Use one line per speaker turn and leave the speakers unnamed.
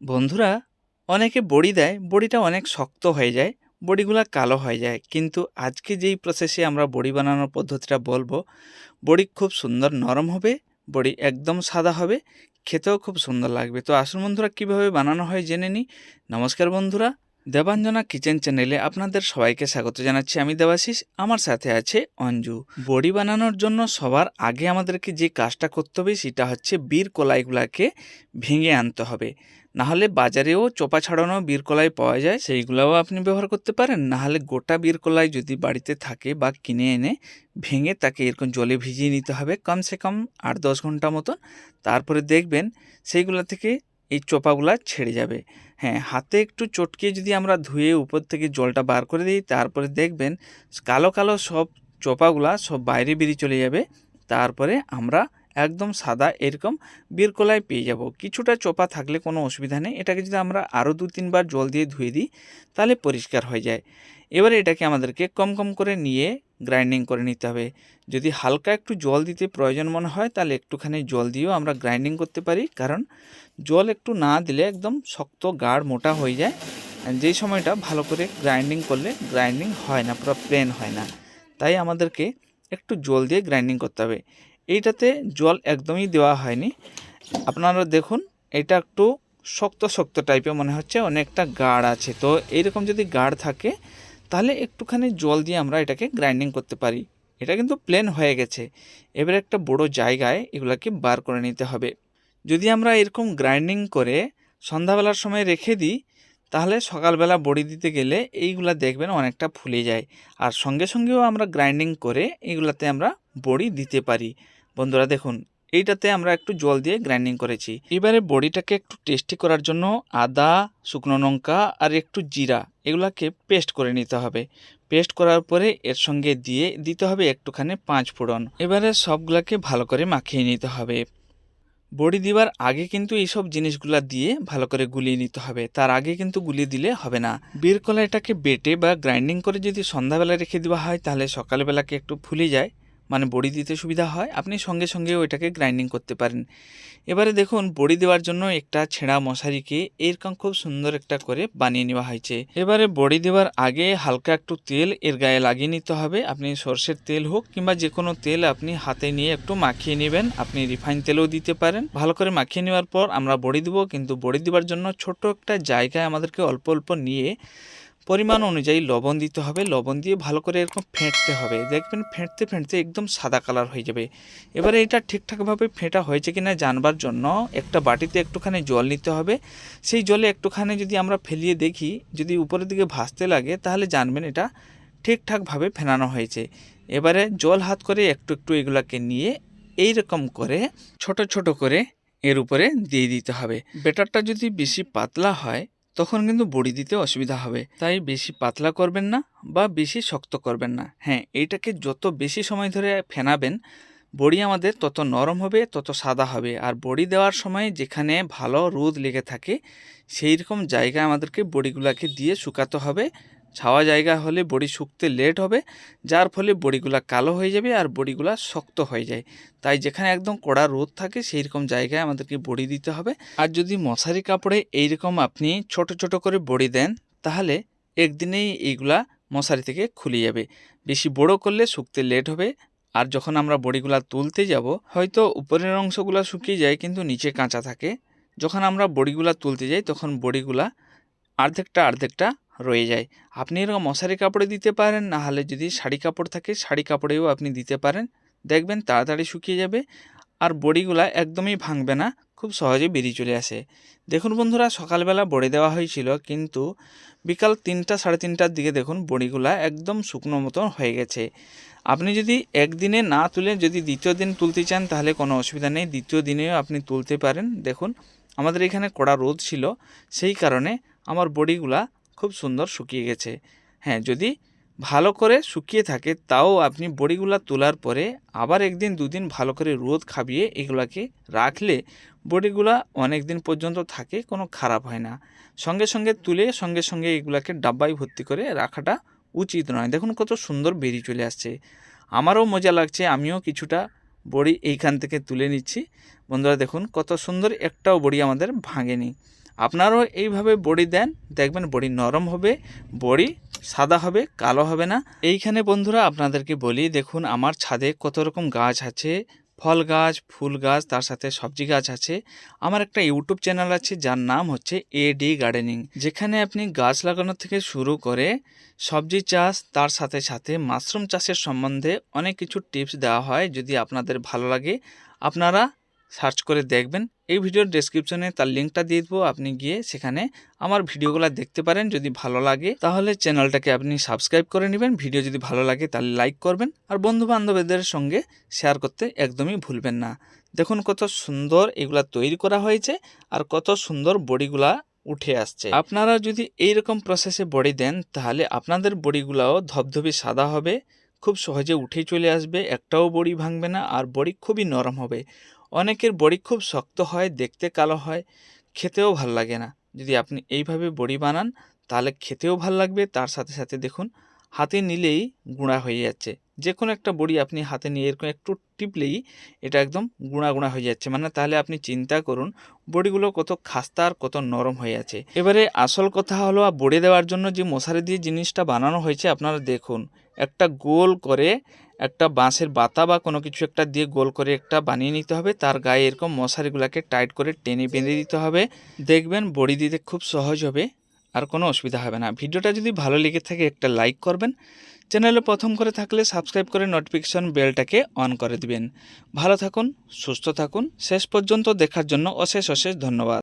বন্ধুরা, অনেকে বড়ি দেয়, বড়িটা অনেক শক্ত হয়ে যায়, বড়িগুলো কালো হয়ে যায়। কিন্তু আজকে যেই প্রসেসে আমরা বড়ি বানানোর পদ্ধতিটা বলব, বড়ি খুব সুন্দর নরম হবে, বড়ি একদম সাদা হবে, খেতেও খুব সুন্দর লাগবে। তো আসুন বন্ধুরা, কীভাবে বানানো হয় জেনে নিই। নমস্কার বন্ধুরা দেবাঞ্জনা কিচেন চ্যানেলে আপনাদের সবাইকে স্বাগত জানাচ্ছি আমি দেবাশিস। আমার সাথে আছে অঞ্জু। বড়ি বানানোর জন্য সবার আগে আমাদেরকে যে কাজটা করতে হবে সেটা হচ্ছে বীর কলাইগুলাকে ভেঙে আনতে হবে। নাহলে বাজারেও চোপা ছাড়ানো বীর কলাই পাওয়া যায়, সেইগুলোও আপনি ব্যবহার করতে পারেন। নাহলে গোটা বীর কলাই যদি বাড়িতে থাকে বা কিনে এনে ভেঙে তাকে এরকম জলে ভিজিয়ে নিতে হবে, কমসে কম আট দশ ঘণ্টা মতন। তারপরে দেখবেন সেইগুলো থেকে এই চোপাগুলা ছেড়ে যাবে। হ্যাঁ হাতে একটু চটকে যদি আমরা ধুয়ে উপর থেকে জলটা বার করে দিই, তারপরে দেখবেন কালো কালো সব চোপাগুলা সব বাইরে বেরিয়ে চলে যাবে। তারপরে আমরা একদম সাদা এরকম বীরকলাই পেয়ে যাব। কিছুটা চোপা থাকলে কোনো অসুবিধা নেই। এটাকে যদি আমরা আরও দু তিনবার জল দিয়ে ধুয়ে দিই, তাহলে পরিষ্কার হয়ে যায়। এবারে এটাকে আমাদেরকে কম কম করে নিয়ে গ্রাইন্ডিং করে নিতে হবে। যদি হালকা একটু জল দিতে প্রয়োজন মনে হয়, তাহলে একটুখানি জল দিয়েও আমরা গ্রাইন্ডিং করতে পারি। কারণ জল একটু না দিলে একদম শক্ত, গাঢ়, মোটা হয়ে যায়। যেই সময়টা ভালো করে গ্রাইন্ডিং করলে গ্রাইন্ডিং হয় না, পুরো প্লেন হয় না। তাই আমাদেরকে একটু জল দিয়ে গ্রাইন্ডিং করতে হবে। এইটাতে জল একদমই দেওয়া হয়নি। আপনারা দেখুন, এটা একটু শক্ত শক্ত টাইপের মনে হচ্ছে, অনেকটা গাঢ় আছে। তো এইরকম যদি গাঢ় থাকে তাহলে একটুখানি জল দিয়ে আমরা এটাকে গ্রাইন্ডিং করতে পারি। এটা কিন্তু প্লেন হয়ে গেছে। এবার একটা বড় জায়গায় এগুলাকে বার করে নিতে হবে। যদি আমরা এরকম গ্রাইন্ডিং করে সন্ধ্যাবেলার সময় রেখে দিই, তাহলে সকালবেলা বড়ি দিতে গেলে এইগুলা দেখবেন অনেকটা ফুলে যায়। আর সঙ্গে সঙ্গেও আমরা গ্রাইন্ডিং করে এইগুলাতে আমরা বড়ি দিতে পারি। বন্ধুরা দেখুন এইটাতে আমরা একটু জল দিয়ে গ্রাইন্ডিং করেছি। এবারে বড়িটাকে একটু টেস্টি করার জন্য আদা, শুকনো লঙ্কা আর একটু জিরা এগুলাকে পেস্ট করে নিতে হবে। পেস্ট করার পরে এর সঙ্গে দিয়ে দিতে হবে একটুখানি পাঁচ ফোড়ন। এবারে সবগুলাকে ভালো করে মাখিয়ে নিতে হবে। বড়ি দিবার আগে কিন্তু এইসব জিনিসগুলা দিয়ে ভালো করে গুলিয়ে নিতে হবে। তার আগে কিন্তু গুলিয়ে দিলে হবে না। বীর কলাইটাকে বেটে বা গ্রাইন্ডিং করে যদি সন্ধ্যাবেলা রেখে দেওয়া হয় তাহলে সকালবেলাকে একটু ফুলে যায়। মানে বড়ি দিতে সুবিধা হয়, আপনি সঙ্গে সঙ্গে ওইটাকে গ্রাইন্ডিং করতে পারেন। এবারে দেখুন, বড়ি দেওয়ার জন্য একটা ছেঁড়া মশারিকে এরকম খুব সুন্দর একটা করে বানিয়ে নেওয়া হয়েছে। এবারে বড়ি দেওয়ার আগে হালকা একটু তেল এর গায়ে লাগিয়ে নিতে হবে। আপনি সর্ষের তেল হোক কিংবা যে কোনো তেল আপনি হাতে নিয়ে একটু মাখিয়ে নেবেন। আপনি রিফাইন তেলও দিতে পারেন। ভালো করে মাখিয়ে নেওয়ার পর আমরা বড়ি দেবো, কিন্তু বড়ি দেওয়ার জন্য ছোট একটা জায়গায় আমাদেরকে অল্প অল্প নিয়ে পরিমাণ অনুযায়ী লবণ দিতে হবে। লবণ দিয়ে ভালো করে এরকম ফেটতে হবে। দেখবেন ফেটতে ফেটতে একদম সাদা কালার হয়ে যাবে। এবারে এটা ঠিকঠাকভাবে ফেঁটা হয়েছে কি না জানবার জন্য একটা বাটিতে একটুখানি জল নিতে হবে। সেই জলে একটুখানি যদি আমরা ফেলিয়ে দেখি, যদি উপরের দিকে ভাসতে লাগে, তাহলে জানবেন এটা ঠিকঠাকভাবে ফেনানো হয়েছে। এবারে জল হাত করে একটু একটু এগুলাকে নিয়ে এই রকম করে ছোট ছোট করে এর উপরে দিয়ে দিতে হবে। বেটারটা যদি বেশি পাতলা হয় তখন কিন্তু বড়ি দিতে অসুবিধা হবে। তাই বেশি পাতলা করবেন না বা বেশি শক্ত করবেন না। হ্যাঁ এইটাকে যত বেশি সময় ধরে ফেনাবেন, বড়ি আমাদের তত নরম হবে, তত সাদা হবে। আর বড়ি দেওয়ার সময় যেখানে ভালো রোদ লেগে থাকে সেই রকম জায়গায় আমাদেরকে বড়িগুলোকে দিয়ে শুকাতে হবে। ছাওয়া জায়গা হলে বড়ি শুকতে লেট হবে, যার ফলে বড়িগুলা কালো হয়ে যাবে আর বড়িগুলা শক্ত হয়ে যায়। তাই যেখানে একদম কড়া রোদ থাকে সেই রকম জায়গায় আমাদেরকে বড়ি দিতে হবে। আর যদি মশারি কাপড়ে এইরকম আপনি ছোট ছোট করে বড়ি দেন, তাহলে একদিনেই এইগুলা মশারি থেকে খুলে যাবে। বেশি বড় করলে শুকতে লেট হবে। আর যখন আমরা বড়িগুলা তুলতে যাব, হয়তো উপরের অংশগুলো শুকিয়ে যায় কিন্তু নিচে কাঁচা থাকে। যখন আমরা বড়িগুলা তুলতে যাই, তখন বড়িগুলা অর্ধেকটা অর্ধেকটা রয়ে যায়। আপনি এরকম মশারি কাপড়ে দিতে পারেন, না হলে যদি শাড়ি কাপড় থাকে, শাড়ি কাপড়েও আপনি দিতে পারেন। দেখবেন তাড়াতাড়ি শুকিয়ে যাবে আর বড়িগুলা একদমই ভাঙবে না, খুব সহজে বেরিয়ে চলে আসে। দেখুন বন্ধুরা, সকালবেলা বড়ি দেওয়া হয়েছিল, কিন্তু বিকাল তিনটা, সাড়ে তিনটার দিকে দেখুন বড়িগুলা একদম শুকনো মতন হয়ে গেছে। আপনি যদি একদিনে না তুলে যদি দ্বিতীয় দিন তুলতে চান, তাহলে কোনো অসুবিধা নেই। দ্বিতীয় দিনেও আপনি তুলতে পারেন। দেখুন, আমাদের এখানে কড়া রোদ ছিল, সেই কারণে আমার বড়িগুলা খুব সুন্দর শুকিয়ে গেছে। হ্যাঁ যদি ভালো করে শুকিয়ে থাকে, তাও আপনি বড়িগুলা তোলার পরে আবার একদিন, দুদিন ভালো করে রোদ খাবিয়ে এগুলাকে রাখলে বড়িগুলা অনেক দিন পর্যন্ত থাকে, কোনো খারাপ হয় না। সঙ্গে সঙ্গে তুলে, সঙ্গে সঙ্গে এগুলাকে ডাব্বায় ভর্তি করে রাখাটা উচিত নয়। দেখুন কত সুন্দর বেরিয়ে চলে আসছে। আমারও মজা লাগছে, আমিও কিছুটা বড়ি এইখান থেকে তুলে নিচ্ছি। বন্ধুরা, দেখুন কত সুন্দর একটাও বড়ি আমাদের ভাঙেনি। আপনারাও এইভাবে বড়ি দেন, দেখবেন বড়ি নরম হবে, বড়ি সাদা হবে, কালো হবে না। এইখানে বন্ধুরা আপনাদেরকে বলি, দেখুন আমার ছাদে কত রকম গাছ আছে, ফল গাছ, ফুল গাছ, তার সাথে সবজি গাছ আছে। আমার একটা ইউটিউব চ্যানেল আছে, যার নাম হচ্ছে এডি গার্ডেনিং যেখানে আপনি গাছ লাগানো থেকে শুরু করে সবজি চাষ, তার সাথে সাথে মাশরুম চাষের সম্বন্ধে অনেক কিছু টিপস দেওয়া হয়। যদি আপনাদের ভালো লাগে, আপনারা সার্চ করে দেখবেন। এই ভিডিওর ডেসক্রিপশনে তার লিঙ্কটা দিয়ে দেবো। আপনি গিয়ে সেখানে আমার ভিডিওগুলো দেখতে পারেন যদি ভালো লাগে। তাহলে চ্যানেলটাকে আপনি সাবস্ক্রাইব করে নেবেন। ভিডিও যদি ভালো লাগে তাহলে লাইক করবেন। আর বন্ধু বান্ধবদের সঙ্গে শেয়ার করতে একদমই ভুলবেন না। দেখুন কত সুন্দর এগুলা তৈরি করা হয়েছে আর কত সুন্দর বড়িগুলা উঠে আসছে। আপনারা যদি এই রকম প্রসেসে বড়ি দেন, তাহলে আপনাদের বড়িগুলাও ধবধবে সাদা হবে। খুব সহজে উঠে চলে আসবে। একটাও বড়ি ভাঙবে না। আর বড়ি খুবই নরম হবে। অনেকের বড়ি খুব শক্ত হয়, দেখতে কালো হয়, খেতেও ভালো লাগে না। যদি আপনি এইভাবে বড়ি বানান, তাহলে খেতেও ভালো লাগবে। তার সাথে সাথে দেখুন, হাতে নিলেই গুঁড়া হয়ে যাচ্ছে। যে কোনো একটা বড়ি আপনি হাতে নিয়ে এরকম একটু টিপলেই এটা একদম গুঁড়া গুঁড়া হয়ে যাচ্ছে। মানে তাহলে আপনি চিন্তা করুন বড়িগুলো কত খাস্তা আর কত নরম হয়ে আছে। এবারে আসল কথা হলো বড়ি দেওয়ার জন্য যে মশারি দিয়ে জিনিসটা বানানো হয়েছে আপনারা দেখুন একটা গোল করে একটা বাঁশের বাতা বা কোনো কিছু একটা দিয়ে গোল করে একটা বানিয়ে নিতে হবে। তার গায়ে এরকম মশারিগুলোকে টাইট করে টেনে বেঁধে দিতে হবে। দেখবেন বড়ি দিতে খুব সহজ হবে আর কোনো অসুবিধা হবে না। ভিডিওটা যদি ভালো লেগে থাকে একটা লাইক করবেন। চ্যানেলে প্রথম করে থাকলে সাবস্ক্রাইব করে নোটিফিকেশন বেলটাকে অন করে দিবেন। ভালো থাকুন, সুস্থ থাকুন। শেষ পর্যন্ত দেখার জন্য অশেষ অশেষ ধন্যবাদ।